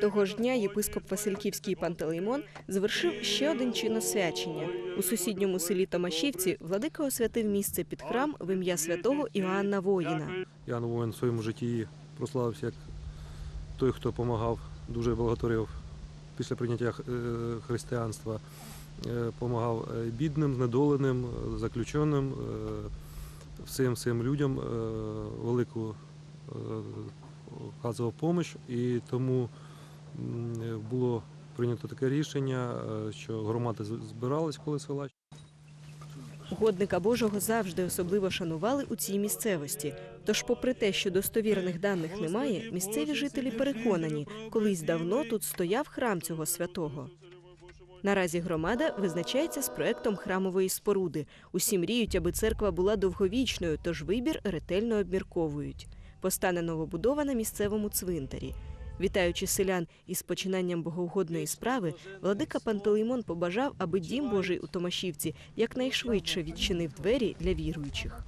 Того ж дня єпископ Васильківський Пантелеймон завершив ще один чин освячення. У сусідньому селі Томашівці владика освятив місце під храм в ім'я святого Іоанна Воїна. Ян Воїн в своєму житті прославився як той, хто допомагав, дуже благотворив після прийняття е, християнства, допомагав бідним, знедоленим, е, заключеним, е, всім всім людям е, велику е, оказував допомогу. І тому було прийнято таке рішення, е, що громади збирались коли села. Угодника Божого завжди особливо шанували у цій місцевості. Тож, попри те, що достовірних даних немає, місцеві жителі переконані, колись давно тут стояв храм цього святого. Наразі громада визначається з проектом храмової споруди. Усі мріють, аби церква була довговічною, тож вибір ретельно обмірковують. Постане новобудова на місцевому цвинтарі. Вітаючи селян із починанням богоугодної справи, владика Пантелеймон побажав, аби дім Божий у Томашівці якнайшвидше відчинив двері для віруючих.